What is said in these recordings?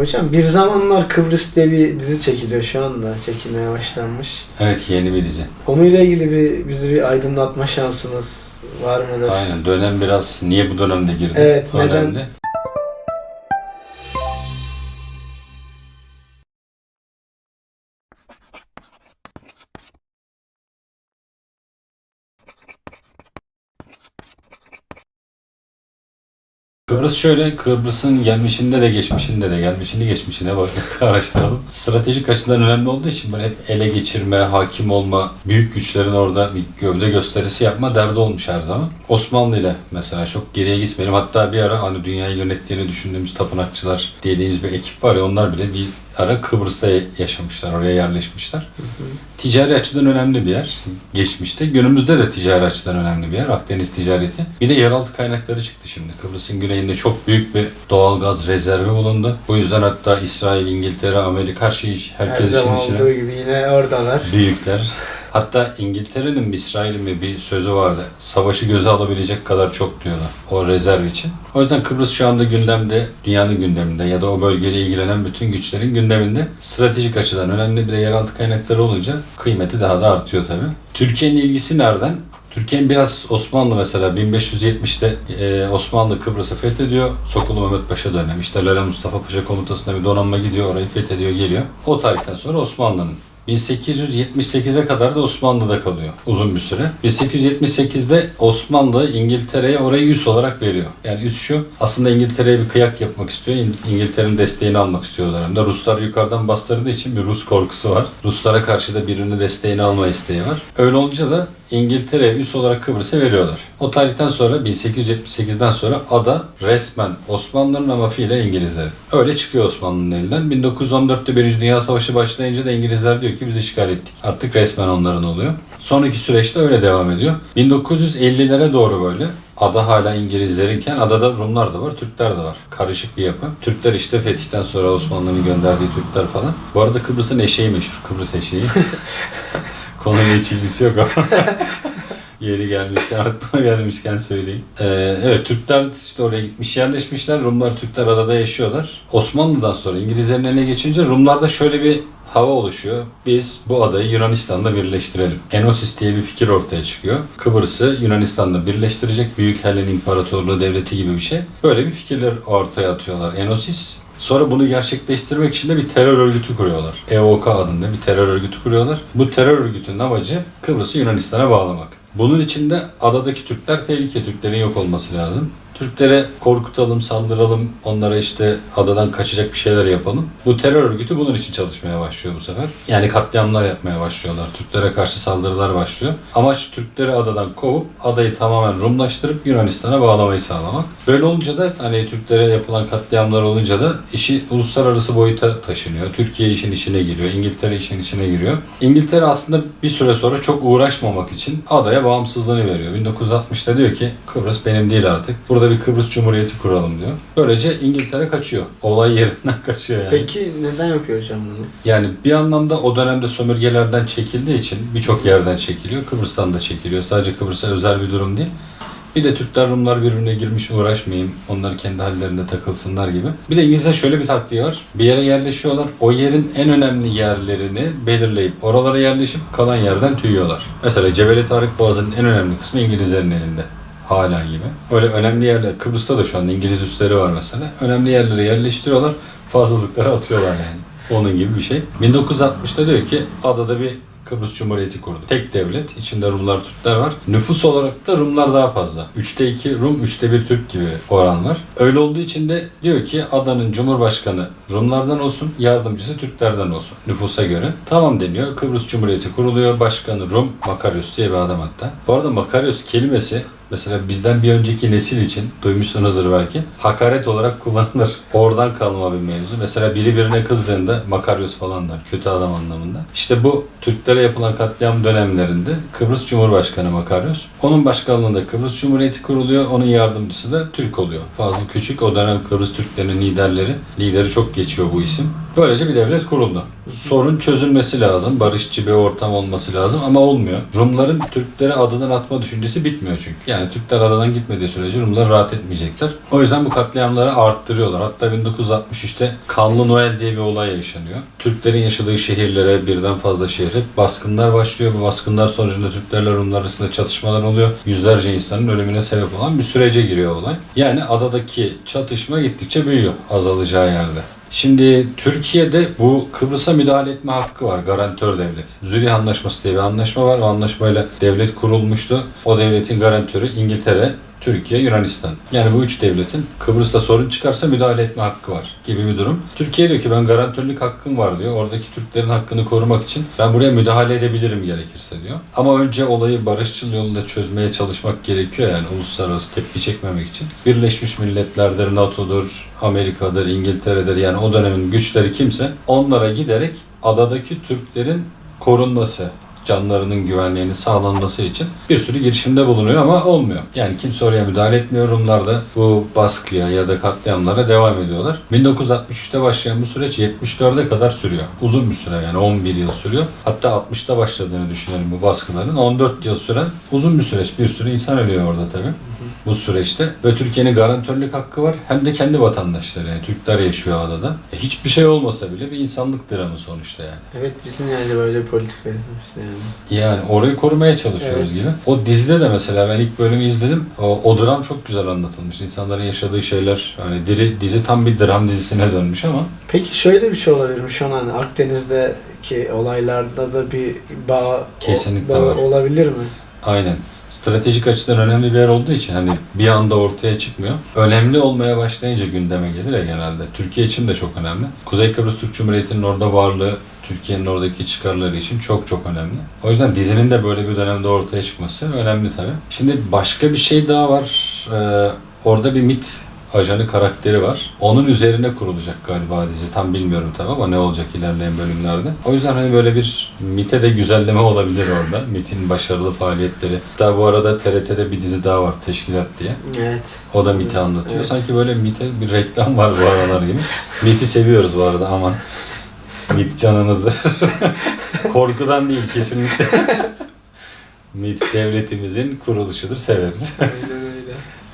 Hocam bir zamanlar Kıbrıs diye bir dizi çekiliyor şu anda. Çekilmeye başlanmış. Evet yeni bir dizi. Konuyla ilgili bir bizi bir aydınlatma şansınız var mıdır? Aynen dönem biraz niye bu dönemde girdi? Evet, neden? Kıbrıs şöyle, Kıbrıs'ın gelmişinde de geçmişinde de, gelmişini geçmişine bak araştıralım. Stratejik açıdan önemli olduğu için böyle hep ele geçirme, hakim olma, büyük güçlerin orada bir gövde gösterisi yapma derdi olmuş her zaman. Osmanlı ile mesela çok geriye gitmeyelim. Hatta bir ara hani dünyayı yönettiğini düşündüğümüz tapınakçılar dediğimiz bir ekip var ya onlar bile bir ara Kıbrıs'ta yaşamışlar, oraya yerleşmişler. Ticari açıdan önemli bir yer geçmişte. Günümüzde de ticari açıdan önemli bir yer. Akdeniz ticareti. Bir de yeraltı kaynakları çıktı şimdi. Kıbrıs'ın güneyinde çok büyük bir doğal gaz rezervi bulundu. Bu yüzden hatta İsrail, İngiltere, Amerika her şey Her herkes için zaman içine olduğu gibi yine oradalar. büyükler. Hatta İngiltere'nin mi İsrail'in bir sözü vardı. Savaşı göze alabilecek kadar çok diyorlar o rezerv için. O yüzden Kıbrıs şu anda gündemde, dünyanın gündeminde ya da o bölgeyle ilgilenen bütün güçlerin gündeminde. Stratejik açıdan önemli bir de yeraltı kaynakları olunca kıymeti daha da artıyor tabii. Türkiye'nin ilgisi nereden? Türkiye'nin biraz Osmanlı mesela 1570'te e, Osmanlı Kıbrıs'ı fethediyor. Sokulu Mehmet Paşa dönemi. İşte Lale Mustafa Paşa komutasında bir donanma gidiyor orayı fethediyor geliyor. O tarihten sonra Osmanlı'nın 1878'e kadar da Osmanlı'da kalıyor uzun bir süre. 1878'de Osmanlı İngiltere'ye orayı üs olarak veriyor. Yani üs şu aslında İngiltere'ye bir kıyak yapmak istiyor. İng- İngiltere'nin desteğini almak istiyorlar. Hem de Ruslar yukarıdan bastırdığı için bir Rus korkusu var. Ruslara karşı da birinin desteğini alma isteği var. Öyle olunca da İngiltere'ye üs olarak Kıbrıs'ı veriyorlar. O tarihten sonra 1878'den sonra ada resmen Osmanlı'nın ama fiilen İngilizlerin. Öyle çıkıyor Osmanlı'nın elinden. 1914'te Birinci Dünya Savaşı başlayınca da İngilizler diyor ki biz işgal ettik. Artık resmen onların oluyor. Sonraki süreçte öyle devam ediyor. 1950'lere doğru böyle Ada hala İngilizlerinken adada Rumlar da var, Türkler de var. Karışık bir yapı. Türkler işte fetihten sonra Osmanlı'nın gönderdiği Türkler falan. Bu arada Kıbrıs'ın eşeği meşhur. Kıbrıs eşeği. Konuyla hiç ilgisi yok ama. Yeri gelmişken, aklıma gelmişken söyleyeyim. Ee, evet Türkler işte oraya gitmiş yerleşmişler. Rumlar, Türkler adada yaşıyorlar. Osmanlı'dan sonra İngilizlerin eline geçince Rumlarda şöyle bir hava oluşuyor. Biz bu adayı Yunanistan'da birleştirelim. Enosis diye bir fikir ortaya çıkıyor. Kıbrıs'ı Yunanistan'da birleştirecek Büyük Helen İmparatorluğu Devleti gibi bir şey. Böyle bir fikirler ortaya atıyorlar. Enosis Sonra bunu gerçekleştirmek için de bir terör örgütü kuruyorlar. EOK adında bir terör örgütü kuruyorlar. Bu terör örgütünün amacı Kıbrıs'ı Yunanistan'a bağlamak. Bunun için de adadaki Türkler tehlike, Türklerin yok olması lazım. Türklere korkutalım, saldıralım, onlara işte adadan kaçacak bir şeyler yapalım. Bu terör örgütü bunun için çalışmaya başlıyor bu sefer. Yani katliamlar yapmaya başlıyorlar. Türklere karşı saldırılar başlıyor. Amaç Türkleri adadan kovup adayı tamamen Rumlaştırıp Yunanistan'a bağlamayı sağlamak. Böyle olunca da hani Türklere yapılan katliamlar olunca da işi uluslararası boyuta taşınıyor. Türkiye işin içine giriyor. İngiltere işin içine giriyor. İngiltere aslında bir süre sonra çok uğraşmamak için adaya bağımsızlığını veriyor. 1960'da diyor ki Kıbrıs benim değil artık. Burada bir Kıbrıs Cumhuriyeti kuralım diyor. Böylece İngiltere kaçıyor. Olay yerinden kaçıyor yani. Peki neden yapıyor hocam bunu? Yani bir anlamda o dönemde sömürgelerden çekildiği için birçok yerden çekiliyor. Kıbrıs'tan da çekiliyor. Sadece Kıbrıs'a özel bir durum değil. Bir de Türkler Rumlar birbirine girmiş uğraşmayayım. Onlar kendi hallerinde takılsınlar gibi. Bir de İngilizler şöyle bir taktiği var. Bir yere yerleşiyorlar. O yerin en önemli yerlerini belirleyip oralara yerleşip kalan yerden tüyüyorlar. Mesela Cebeli Tarık Boğazı'nın en önemli kısmı İngilizlerin elinde. Hala gibi. Öyle önemli yerler, Kıbrıs'ta da şu an İngiliz üsleri var mesela. Önemli yerlere yerleştiriyorlar, fazlalıkları atıyorlar yani. Onun gibi bir şey. 1960'ta diyor ki adada bir Kıbrıs Cumhuriyeti kurdu. Tek devlet, içinde Rumlar, Türkler var. Nüfus olarak da Rumlar daha fazla. 3'te 2 Rum, 3'te 1 Türk gibi oran var. Öyle olduğu için de diyor ki adanın Cumhurbaşkanı Rumlardan olsun, yardımcısı Türklerden olsun nüfusa göre. Tamam deniyor. Kıbrıs Cumhuriyeti kuruluyor. Başkanı Rum, Makarios diye bir adam hatta. Bu arada Makarios kelimesi Mesela bizden bir önceki nesil için duymuşsunuzdur belki. Hakaret olarak kullanılır. Oradan kalma bir mevzu. Mesela biri birine kızdığında Makaryos falan der. Kötü adam anlamında. İşte bu Türklere yapılan katliam dönemlerinde Kıbrıs Cumhurbaşkanı Makaryos. Onun başkanlığında Kıbrıs Cumhuriyeti kuruluyor. Onun yardımcısı da Türk oluyor. Fazıl Küçük o dönem Kıbrıs Türklerinin liderleri. Lideri çok geçiyor bu isim. Böylece bir devlet kuruldu. Sorun çözülmesi lazım, barışçı bir ortam olması lazım ama olmuyor. Rumların Türklere adadan atma düşüncesi bitmiyor çünkü. Yani Türkler adadan gitmediği sürece Rumlar rahat etmeyecekler. O yüzden bu katliamları arttırıyorlar. Hatta 1963'te Kanlı Noel diye bir olay yaşanıyor. Türklerin yaşadığı şehirlere, birden fazla şehre baskınlar başlıyor. Bu baskınlar sonucunda Türklerle Rumlar arasında çatışmalar oluyor. Yüzlerce insanın ölümüne sebep olan bir sürece giriyor olay. Yani adadaki çatışma gittikçe büyüyor azalacağı yerde. Şimdi Türkiye'de bu Kıbrıs'a müdahale etme hakkı var garantör devlet. Zürih Anlaşması diye bir anlaşma var. O anlaşmayla devlet kurulmuştu. O devletin garantörü İngiltere, Türkiye, Yunanistan. Yani bu üç devletin Kıbrıs'ta sorun çıkarsa müdahale etme hakkı var gibi bir durum. Türkiye diyor ki ben garantörlük hakkım var diyor. Oradaki Türklerin hakkını korumak için ben buraya müdahale edebilirim gerekirse diyor. Ama önce olayı barışçıl yolunda çözmeye çalışmak gerekiyor yani uluslararası tepki çekmemek için. Birleşmiş Milletler'dir, NATO'dur, Amerika'dır, İngiltere'dir yani o dönemin güçleri kimse onlara giderek adadaki Türklerin korunması, canlarının güvenliğini sağlanması için bir sürü girişimde bulunuyor ama olmuyor. Yani kimse oraya müdahale etmiyor. Rumlar da bu baskıya ya da katliamlara devam ediyorlar. 1963'te başlayan bu süreç 74'e kadar sürüyor. Uzun bir süre yani 11 yıl sürüyor. Hatta 60'ta başladığını düşünelim bu baskıların. 14 yıl süren uzun bir süreç. Bir sürü insan ölüyor orada tabii bu süreçte. Ve Türkiye'nin garantörlük hakkı var. Hem de kendi vatandaşları yani Türkler yaşıyor adada. E, hiçbir şey olmasa bile bir insanlık dramı sonuçta yani. Evet bizim yani böyle bir politika yazmış yani. Yani orayı korumaya çalışıyoruz Evet. gibi. O dizide de mesela ben ilk bölümü izledim. O, o dram çok güzel anlatılmış. İnsanların yaşadığı şeyler hani diri, dizi tam bir dram dizisine dönmüş ama Peki şöyle bir şey olabilir mi? Şu an hani Akdeniz'deki olaylarda da bir bağ, Kesinlikle bağ var. olabilir mi? aynen stratejik açıdan önemli bir yer olduğu için hani bir anda ortaya çıkmıyor. Önemli olmaya başlayınca gündeme gelir ya genelde. Türkiye için de çok önemli. Kuzey Kıbrıs Türk Cumhuriyeti'nin orada varlığı Türkiye'nin oradaki çıkarları için çok çok önemli. O yüzden dizinin de böyle bir dönemde ortaya çıkması önemli tabii. Şimdi başka bir şey daha var. Ee, orada bir MIT ajanı karakteri var. Onun üzerine kurulacak galiba dizi. Tam bilmiyorum tabii ama ne olacak ilerleyen bölümlerde. O yüzden hani böyle bir MIT'e de güzelleme olabilir orada. MIT'in başarılı faaliyetleri. Hatta bu arada TRT'de bir dizi daha var Teşkilat diye. Evet. O da MIT'i anlatıyor. Evet. Sanki böyle MIT'e bir reklam var bu aralar gibi. MIT'i seviyoruz bu arada aman. MIT canımızdır. Korkudan değil kesinlikle. MIT devletimizin kuruluşudur severiz. Aynen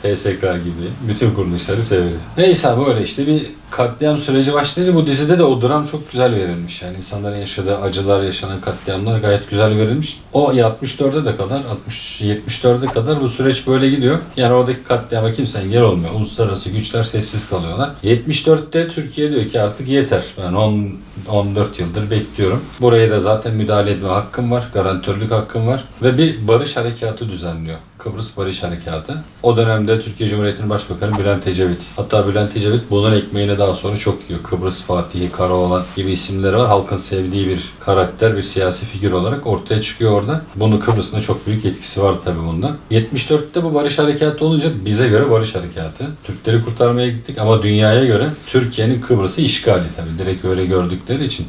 öyle. TSK gibi bütün kuruluşları severiz. Neyse böyle işte bir katliam süreci başladı. Bu dizide de o dram çok güzel verilmiş. Yani insanların yaşadığı acılar, yaşanan katliamlar gayet güzel verilmiş. O 64'e de kadar, 60 74'e kadar bu süreç böyle gidiyor. Yani oradaki katliama kimse engel olmuyor. Uluslararası güçler sessiz kalıyorlar. 74'te Türkiye diyor ki artık yeter. Ben 10 14 yıldır bekliyorum. Buraya da zaten müdahale etme hakkım var, garantörlük hakkım var ve bir barış harekatı düzenliyor. Kıbrıs Barış Harekatı. O dönemde Türkiye Cumhuriyeti'nin Başbakanı Bülent Ecevit. Hatta Bülent Ecevit bunun ekmeğini daha sonra çok yiyor. Kıbrıs Fatihi, Karaoğlan gibi isimleri var. Halkın sevdiği bir karakter, bir siyasi figür olarak ortaya çıkıyor orada. Bunu Kıbrıs'ın çok büyük etkisi var tabii bunda. 74'te bu barış harekatı olunca bize göre barış harekatı. Türkleri kurtarmaya gittik ama dünyaya göre Türkiye'nin Kıbrıs'ı işgali tabii. Direkt öyle gördükleri için.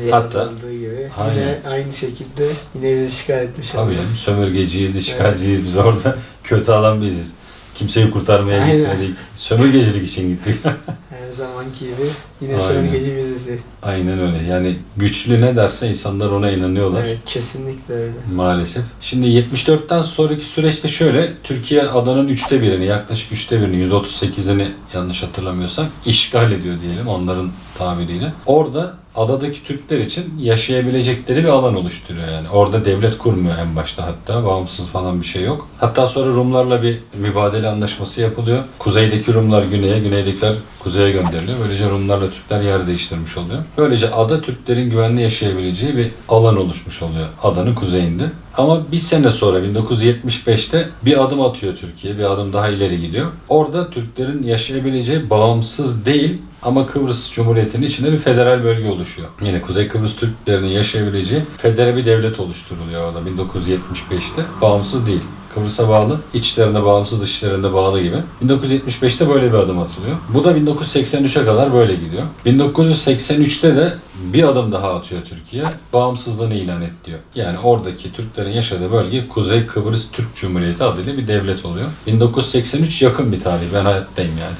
Yani Hatta- gibi Aynen. yine aynı şekilde yine bizi işgal etmiş Tabii canım olacağız. sömürgeciyiz, işgalciyiz biz orada. Kötü adam biziz. Kimseyi kurtarmaya Aynen. gitmedik. Sömürgecilik için gittik. Her zamanki gibi yine Aynen. sömürgeci biziz. Aynen öyle. Yani güçlü ne derse insanlar ona inanıyorlar. Evet kesinlikle öyle. Maalesef. Şimdi 74'ten sonraki süreçte şöyle, Türkiye adanın üçte birini, yaklaşık üçte birini, %38'ini yanlış hatırlamıyorsam işgal ediyor diyelim onların tabiriyle. Orada adadaki Türkler için yaşayabilecekleri bir alan oluşturuyor yani. Orada devlet kurmuyor en başta hatta. Bağımsız falan bir şey yok. Hatta sonra Rumlarla bir mübadele anlaşması yapılıyor. Kuzeydeki Rumlar güneye, güneydekiler kuzeye gönderiliyor. Böylece Rumlarla Türkler yer değiştirmiş oluyor. Böylece ada Türklerin güvenli yaşayabileceği bir alan oluşmuş oluyor adanın kuzeyinde. Ama bir sene sonra 1975'te bir adım atıyor Türkiye. Bir adım daha ileri gidiyor. Orada Türklerin yaşayabileceği bağımsız değil ama Kıbrıs Cumhuriyeti'nin içinde bir federal bölge oluşuyor. Yine Kuzey Kıbrıs Türklerinin yaşayabileceği federal bir devlet oluşturuluyor orada 1975'te. Bağımsız değil. Kıbrıs'a bağlı, içlerinde bağımsız, dışlarında bağlı gibi. 1975'te böyle bir adım atılıyor. Bu da 1983'e kadar böyle gidiyor. 1983'te de bir adım daha atıyor Türkiye. Bağımsızlığını ilan et diyor. Yani oradaki Türklerin yaşadığı bölge Kuzey Kıbrıs Türk Cumhuriyeti adıyla bir devlet oluyor. 1983 yakın bir tarih. Ben hayattayım yani.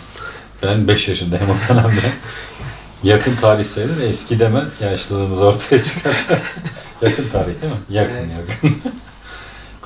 Ben 5 yaşındayım o dönemde. Yakın tarih sayılır. Eski deme yaşlılığımız ortaya çıkar. yakın tarih değil mi? Yakın Evet. yakın.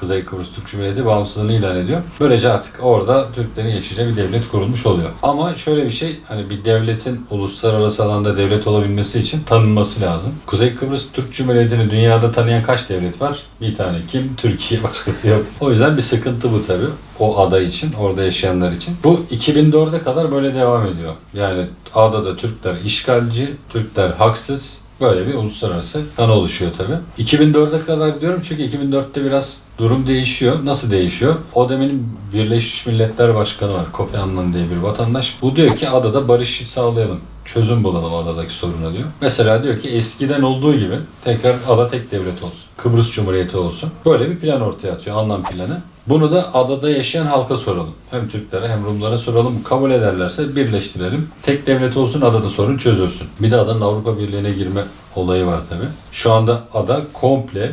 Kuzey Kıbrıs Türk Cumhuriyeti bağımsızlığını ilan ediyor. Böylece artık orada Türklerin yaşayacağı bir devlet kurulmuş oluyor. Ama şöyle bir şey, hani bir devletin uluslararası alanda devlet olabilmesi için tanınması lazım. Kuzey Kıbrıs Türk Cumhuriyeti'ni dünyada tanıyan kaç devlet var? Bir tane. Kim? Türkiye. Başkası yok. O yüzden bir sıkıntı bu tabii. O ada için, orada yaşayanlar için. Bu 2004'e kadar böyle devam ediyor. Yani adada Türkler işgalci, Türkler haksız, Böyle bir uluslararası kan oluşuyor tabi. 2004'e kadar diyorum çünkü 2004'te biraz durum değişiyor. Nasıl değişiyor? O demenin Birleşmiş Milletler Başkanı var. Kofi Annan diye bir vatandaş. Bu diyor ki adada barış sağlayalım. Çözüm bulalım adadaki soruna diyor. Mesela diyor ki eskiden olduğu gibi tekrar ada tek devlet olsun. Kıbrıs Cumhuriyeti olsun. Böyle bir plan ortaya atıyor. Anlam planı. Bunu da adada yaşayan halka soralım. Hem Türklere hem Rumlara soralım. Kabul ederlerse birleştirelim. Tek devlet olsun adada sorun çözülsün. Bir de adanın Avrupa Birliği'ne girme olayı var tabi. Şu anda ada komple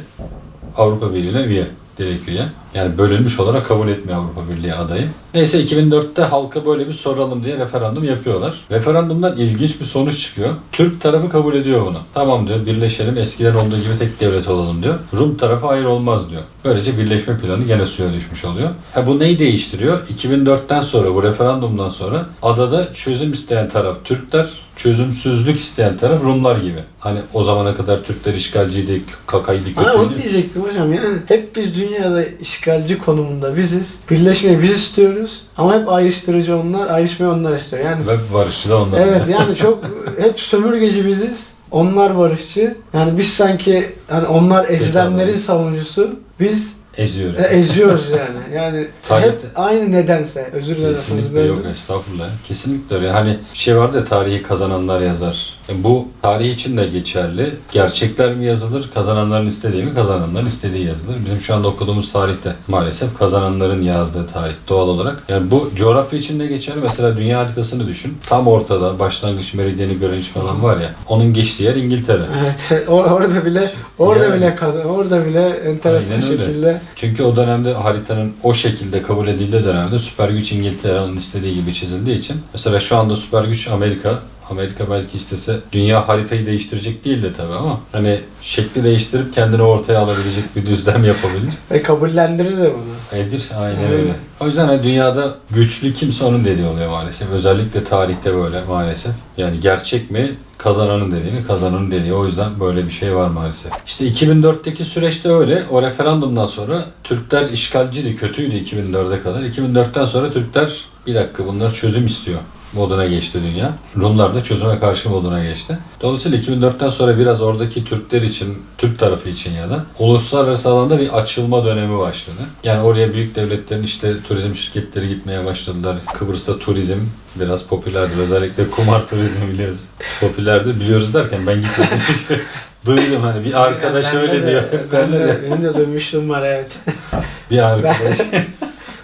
Avrupa Birliği'ne üye. Direkt. Yani bölünmüş olarak kabul etmiyor Avrupa Birliği adayı. Neyse 2004'te halka böyle bir soralım diye referandum yapıyorlar. Referandumdan ilginç bir sonuç çıkıyor. Türk tarafı kabul ediyor bunu. Tamam diyor birleşelim eskiden olduğu gibi tek devlet olalım diyor. Rum tarafı hayır olmaz diyor. Böylece birleşme planı gene suya düşmüş oluyor. Ha bu neyi değiştiriyor? 2004'ten sonra bu referandumdan sonra adada çözüm isteyen taraf Türkler, çözümsüzlük isteyen taraf Rumlar gibi. Hani o zamana kadar Türkler işgalciydi, kakaydı, Ama onu kötüydü. diyecektim hocam yani hep biz dünyada işgalci konumunda biziz. Birleşmeyi biz istiyoruz ama hep ayrıştırıcı onlar, ayrışmayı onlar istiyor. Yani Ve barışçı da onlar. evet yani çok hep sömürgeci biziz. Onlar barışçı. Yani biz sanki hani onlar ezilenlerin savunucusu. Biz Eziyoruz. e, eziyoruz yani. Yani hep aynı nedense. Özür dilerim. Kesinlikle yok estağfurullah. Kesinlikle öyle. Hani bir şey vardı ya tarihi kazananlar yazar. Bu tarih için de geçerli. Gerçekler mi yazılır, kazananların istediği mi, kazananların istediği yazılır. Bizim şu anda okuduğumuz tarihte maalesef kazananların yazdığı tarih doğal olarak. Yani bu coğrafya için de geçerli. Mesela dünya haritasını düşün. Tam ortada başlangıç meridyeni Greenwich falan var ya. Onun geçtiği yer İngiltere. Evet, orada bile orada Yani. bile orada bile enteresan Aynen öyle. şekilde Çünkü o dönemde haritanın o şekilde kabul edildiği dönemde süper güç İngiltere onun istediği gibi çizildiği için mesela şu anda süper güç Amerika Amerika belki istese dünya haritayı değiştirecek değil de tabii ama hani şekli değiştirip kendini ortaya alabilecek bir düzlem yapabilir. ve kabullendirir de bunu. Edir aynen Evet. öyle. O yüzden hani dünyada güçlü kimse onun dediği oluyor maalesef. Özellikle tarihte böyle maalesef. Yani gerçek mi kazananın dediği mi kazananın dediği. O yüzden böyle bir şey var maalesef. İşte 2004'teki süreçte öyle. O referandumdan sonra Türkler işgalciydi, kötüydü 2004'e kadar. 2004'ten sonra Türkler bir dakika bunlar çözüm istiyor moduna geçti dünya. Rumlar da çözüme karşı moduna geçti. Dolayısıyla 2004'ten sonra biraz oradaki Türkler için, Türk tarafı için ya da uluslararası alanda bir açılma dönemi başladı. Yani oraya büyük devletlerin işte turizm şirketleri gitmeye başladılar. Kıbrıs'ta turizm biraz popülerdir. Özellikle kumar turizmi biliyoruz. Popülerdir. Biliyoruz derken ben gitmedim. İşte Duydum hani bir arkadaş öyle de- diyor. Ben de, benim de duymuşluğum var evet. bir arkadaş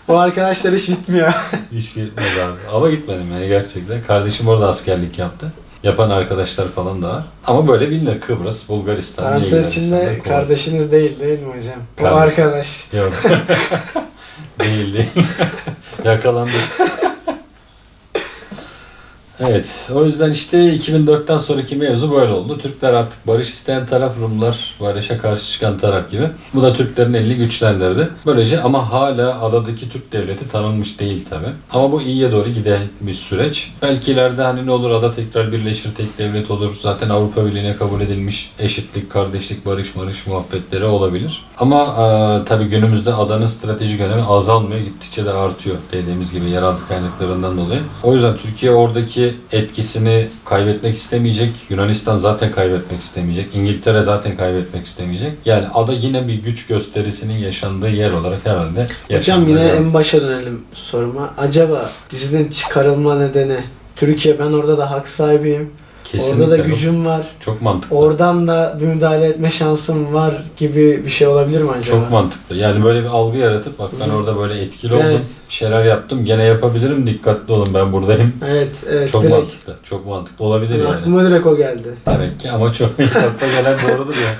O arkadaşlar hiç bitmiyor. hiç gitmez abi. Ama gitmedim yani gerçekten. Kardeşim orada askerlik yaptı. Yapan arkadaşlar falan da var. Ama böyle bilinir Kıbrıs, Bulgaristan. Parantez içinde Kıbrıs. kardeşiniz değil değil mi hocam? O Kardeş. arkadaş. Yok. değil değil. Yakalandık. Evet, o yüzden işte 2004'ten sonraki mevzu böyle oldu. Türkler artık barış isteyen taraf, Rumlar barışa karşı çıkan taraf gibi. Bu da Türklerin elini güçlendirdi. Böylece ama hala adadaki Türk devleti tanınmış değil tabi. Ama bu iyiye doğru giden bir süreç. Belki ileride hani ne olur ada tekrar birleşir, tek devlet olur. Zaten Avrupa Birliği'ne kabul edilmiş eşitlik, kardeşlik, barış, barış muhabbetleri olabilir. Ama e, tabi günümüzde adanın stratejik önemi azalmıyor, gittikçe de artıyor dediğimiz gibi yeraltı kaynaklarından dolayı. O yüzden Türkiye oradaki etkisini kaybetmek istemeyecek. Yunanistan zaten kaybetmek istemeyecek. İngiltere zaten kaybetmek istemeyecek. Yani ada yine bir güç gösterisinin yaşandığı yer olarak herhalde Hocam yine en başa dönelim soruma. Acaba dizinin çıkarılma nedeni Türkiye ben orada da hak sahibiyim. Kesinlikle orada da gücüm var. Çok mantıklı. Oradan da bir müdahale etme şansım var gibi bir şey olabilir mi acaba? Çok mantıklı. Yani böyle bir algı yaratıp bak ben Hı. orada böyle etkili oldum. Evet. Bir şeyler yaptım. Gene yapabilirim. Dikkatli olun ben buradayım. Evet, evet Çok direkt. mantıklı. Çok mantıklı olabilir yani. Aklıma direkt o geldi. Demek ki ama çok akla gelen doğrudur ya.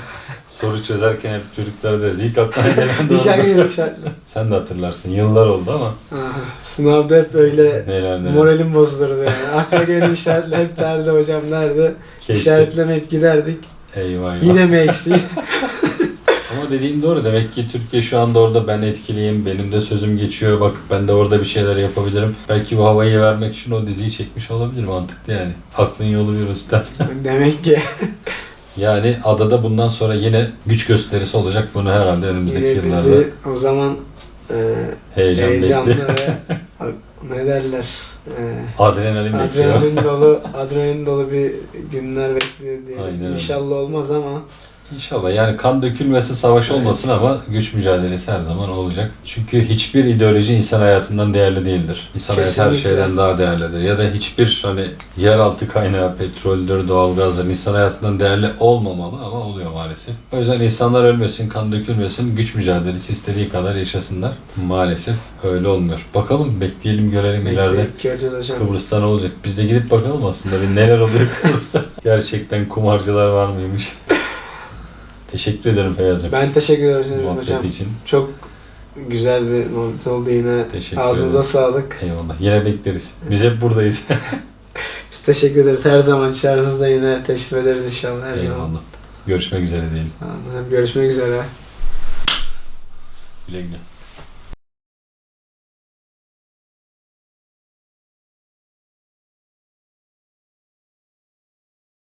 Soru çözerken hep çocuklara deriz. İlk aklına gelen de. Sen de hatırlarsın. Yıllar oldu ama Aha, Sınavda hep öyle neler neler. moralim bozulurdu yani. Akla gelen işaretler hep nerede hocam nerede? Keşke. İşaretlemeyip giderdik. Eyvah eyvah. Yine mi eksiği? Ama dediğin doğru. Demek ki Türkiye şu anda orada ben etkiliyim. Benim de sözüm geçiyor. Bak ben de orada bir şeyler yapabilirim. Belki bu havayı vermek için o diziyi çekmiş olabilir. Mantıklı yani. Aklın yolu bir üstad. Demek ki Yani adada bundan sonra yine güç gösterisi olacak. Bunu herhalde önümüzdeki yine yıllarda bizi o zaman e, heyecan heyecanlı bekliyor. ve ne derler? E, Adrenalin bekliyor. adrenalin dolu adrenalin dolu bir günler bekliyor diye. Aynen öyle. İnşallah olmaz ama İnşallah yani kan dökülmesi savaş Evet. olmasın ama güç mücadelesi her zaman olacak. Çünkü hiçbir ideoloji insan hayatından değerli değildir. İnsan hayatı her Kesinlikle. şeyden daha değerlidir. Ya da hiçbir hani yeraltı kaynağı, petroldür, doğalgazdır insan hayatından değerli olmamalı ama oluyor maalesef. O yüzden insanlar ölmesin, kan dökülmesin, güç mücadelesi istediği kadar yaşasınlar. Maalesef öyle olmuyor. Bakalım bekleyelim görelim ileride. bekleyip göreceğiz hocam. Kıbrıs'ta ne olacak? Biz de gidip bakalım aslında bir neler oluyor Kıbrıs'ta. Gerçekten kumarcılar var mıymış? Teşekkür ederim Feyyaz'ım. Ben teşekkür ederim Muhabbet hocam. için. Çok güzel bir muhabbet oldu yine. Teşekkür Ağzınıza ederim. sağlık. Eyvallah. Yine bekleriz. Biz hep buradayız. Biz teşekkür ederiz. Her zaman çağrınızda yine teşrif ederiz inşallah. Her zaman. Eyvallah. Görüşmek üzere diyelim. Görüşmek üzere. Güle güle.